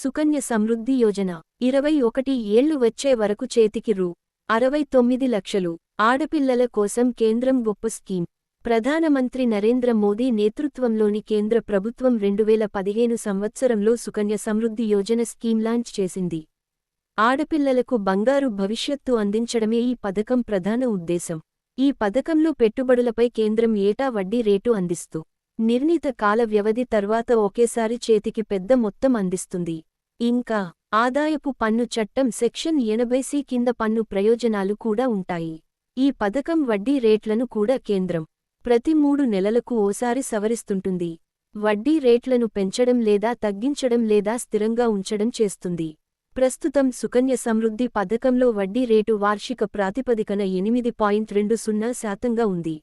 సుకన్య సమృద్ధి యోజన. ఇరవై ఒకటి ఏళ్ళు వచ్చే వరకు చేతికి రూ. అరవై తొమ్మిది లక్షలు. ఆడపిల్లల కోసం కేంద్రం గొప్ప స్కీమ్. ప్రధానమంత్రి నరేంద్ర మోదీ నేతృత్వంలోని కేంద్ర ప్రభుత్వం రెండువేల పదిహేను సంవత్సరంలో సుకన్య సమృద్ధి యోజన స్కీమ్ లాంచ్ చేసింది. ఆడపిల్లలకు బంగారు భవిష్యత్తు అందించడమే ఈ పథకం ప్రధాన ఉద్దేశం. ఈ పథకంలో పెట్టుబడులపై కేంద్రం ఏటా వడ్డీ రేటు అందిస్తూ నిర్ణీత కాల వ్యవధి తర్వాత ఒకేసారి చేతికి పెద్ద మొత్తం అందిస్తుంది. ఇంకా ఆదాయపు పన్ను చట్టం సెక్షన్ ఎనభై సి కింద పన్ను ప్రయోజనాలు కూడా ఉంటాయి. ఈ పథకం వడ్డీ రేట్లను కూడా కేంద్రం ప్రతి మూడు నెలలకు ఓసారి సవరిస్తుంటుంది. వడ్డీ రేట్లను పెంచడం లేదా తగ్గించడం లేదా స్థిరంగా ఉంచడం చేస్తుంది. ప్రస్తుతం సుకన్య సమృద్ధి పథకంలో వడ్డీ రేటు వార్షిక ప్రాతిపదికన ఎనిమిది పాయింట్ రెండు సున్నా శాతంగా ఉంది.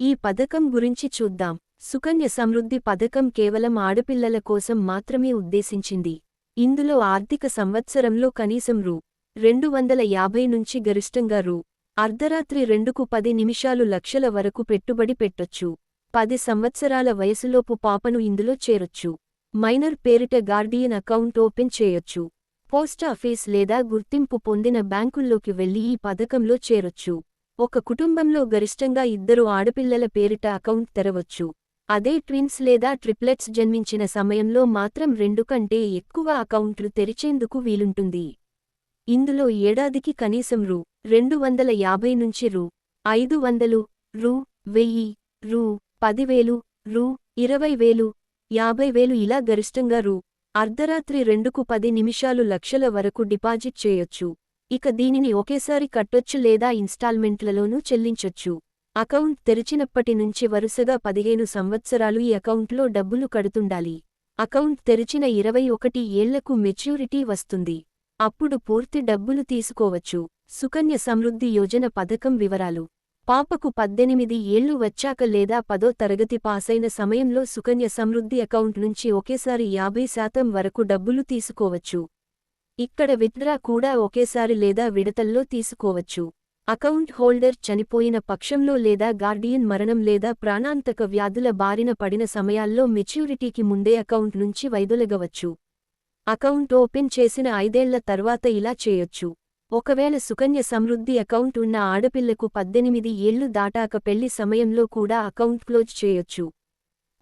ఈ పథకం గురించి చూద్దాం. సుకన్య సమృద్ధి పథకం కేవలం ఆడపిల్లల కోసం మాత్రమే ఉద్దేశించింది. ఇందులో ఆర్థిక సంవత్సరంలో కనీసం రూ. రెండు వందల యాభై నుంచి గరిష్టంగా రూ. అర్ధరాత్రి రెండుకు పది నిమిషాలు లక్షల వరకు పెట్టుబడి పెట్టొచ్చు. పది సంవత్సరాల వయసులోపు పాపను ఇందులో చేరొచ్చు. మైనర్ పేరిట గార్డియన్ అకౌంట్ ఓపెన్ చేయొచ్చు. పోస్టాఫీస్ లేదా గుర్తింపు పొందిన బ్యాంకుల్లోకి వెళ్ళి ఈ పథకంలో చేరొచ్చు. ఒక కుటుంబంలో గరిష్టంగా ఇద్దరు ఆడపిల్లల పేరిట అకౌంట్ తెరవచ్చు. అదే ట్విన్స్ లేదా ట్రిప్లెట్స్ జన్మించిన సమయంలో మాత్రం రెండు కంటే ఎక్కువ అకౌంట్లు తెరిచేందుకు వీలుంటుంది. ఇందులో ఏడాదికి కనీసం రూ. రెండు వందల యాభై నుంచి రూ. ఐదు వందలు రూ. వెయ్యి రూ. పదివేలు రూ. ఇరవై వేలు యాభై వేలు ఇలా గరిష్టంగా రూ. అర్ధరాత్రి రెండుకు పది నిమిషాలు లక్షల వరకు డిపాజిట్ చేయొచ్చు. ఇక దీనిని ఒకేసారి కట్టొచ్చు లేదా ఇన్స్టాల్మెంట్లలోనూ చెల్లించొచ్చు. అకౌంట్ తెరిచినప్పటి నుంచి వరుసగా పదిహేను సంవత్సరాలు ఈ అకౌంట్లో డబ్బులు కడుతుండాలి. అకౌంట్ తెరిచిన ఇరవై ఒకటి ఏళ్ళకు మెచ్యూరిటీ వస్తుంది. అప్పుడు పూర్తి డబ్బులు తీసుకోవచ్చు. సుకన్య సమృద్ధి యోజన పథకం వివరాలు. పాపకు పద్దెనిమిది ఏళ్ళు వచ్చాక లేదా పదో తరగతి పాసైన సమయంలో సుకన్య సమృద్ధి అకౌంట్ నుంచి ఒకేసారి యాభై శాతం వరకు డబ్బులు తీసుకోవచ్చు. ఇక్కడ విత్డ్రా కూడా ఒకేసారి లేదా విడతల్లో తీసుకోవచ్చు. అకౌంట్ హోల్డర్ చనిపోయిన పక్షంలో లేదా గార్డియన్ మరణం లేదా ప్రాణాంతక వ్యాధుల బారిన పడిన సమయాల్లో మెచ్యూరిటీకి ముందే అకౌంట్ నుంచి వైదొలగవచ్చు. అకౌంట్ ఓపెన్ చేసిన ఐదేళ్ళ తర్వాత ఇలా చేయొచ్చు. ఒకవేళ సుకన్య సమృద్ధి అకౌంట్ ఉన్న ఆడపిల్లకు పద్దెనిమిది ఏళ్ళు దాటాక పెళ్ళి సమయంలో కూడా అకౌంట్ క్లోజ్ చేయొచ్చు.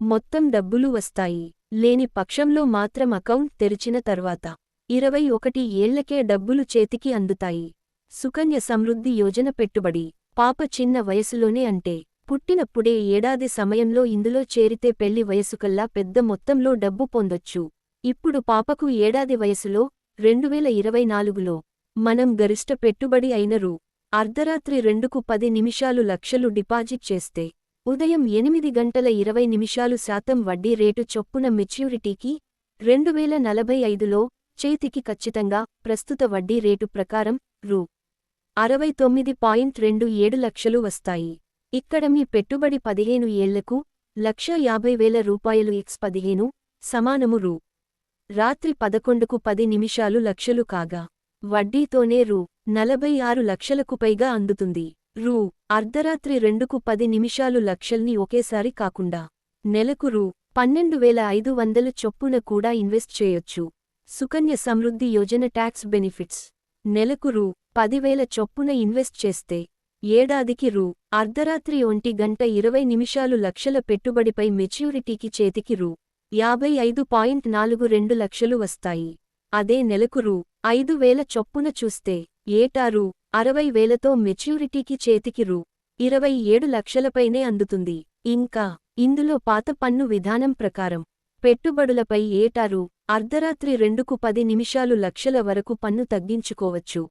మొత్తం డబ్బులు వస్తాయి. లేని పక్షంలో మాత్రం అకౌంట్ తెరిచిన తర్వాత ఇరవై ఒకటి ఏళ్ళకే డబ్బులు చేతికి అందుతాయి. సుకన్య సమృద్ధి యోజన పెట్టుబడి. పాప చిన్న వయసులోనే అంటే పుట్టినప్పుడే ఏడాది సమయంలో ఇందులో చేరితే పెళ్ళి వయసుకల్లా పెద్ద మొత్తంలో డబ్బు పొందొచ్చు. ఇప్పుడు పాపకు ఏడాది వయసులో రెండువేల ఇరవై నాలుగులో మనం గరిష్ట పెట్టుబడి అయిన రూ అర్ధరాత్రి రెండుకు పది నిమిషాలు లక్షలు డిపాజిట్ చేస్తే ఉదయం ఎనిమిది గంటల ఇరవై నిమిషాలు శాతం వడ్డీ రేటు చొప్పున మెచ్యూరిటీకి రెండువేల నలభై ఐదులో చేతికి ఖచ్చితంగా ప్రస్తుత వడ్డీ రేటు ప్రకారం రూ. అరవై తొమ్మిది పాయింట్ రెండు ఏడు లక్షలు వస్తాయి. ఇక్కడ మీ పెట్టుబడి పదిహేను ఏళ్ళకు లక్ష యాభై వేల రూపాయలు ఎక్స్ పదిహేను సమానము రూ. రాత్రి పదకొండుకు పది నిమిషాలు లక్షలు కాగా వడ్డీతోనే రూ. నలభై ఆరు లక్షలకు పైగా అందుతుంది. రూ. అర్ధరాత్రి రెండుకు పది నిమిషాలు లక్షల్ని ఒకేసారి కాకుండా నెలకు రూ. పన్నెండు వేల ఐదు వందల చొప్పున కూడా ఇన్వెస్ట్ చేయొచ్చు. Sukanya Samriddhi Yojana tax benefits. నెలకు రూ. పదివేల చొప్పున ఇన్వెస్ట్ చేస్తే ఏడాదికి రూ. అర్ధరాత్రి ఒంటి గంట ఇరవై నిమిషాలు లక్షల పెట్టుబడిపై మెచ్యూరిటీకి చేతికి రూ. యాభై ఐదు పాయింట్ నాలుగు రెండు లక్షలు వస్తాయి. అదే నెలకు రూ. ఐదు వేల చొప్పున చూస్తే ఏటా రూ. అరవై వేలతో మెచ్యూరిటీకి చేతికి రూ. ఇరవై ఏడు లక్షలపైనే అందుతుంది. ఇంకా ఇందులో పాత పన్ను విధానం ప్రకారం పెట్టుబడులపై ఏటారు అర్ధరాత్రి రెండుకు పది నిమిషాలు లక్షల వరకు పన్ను తగ్గించుకోవచ్చు.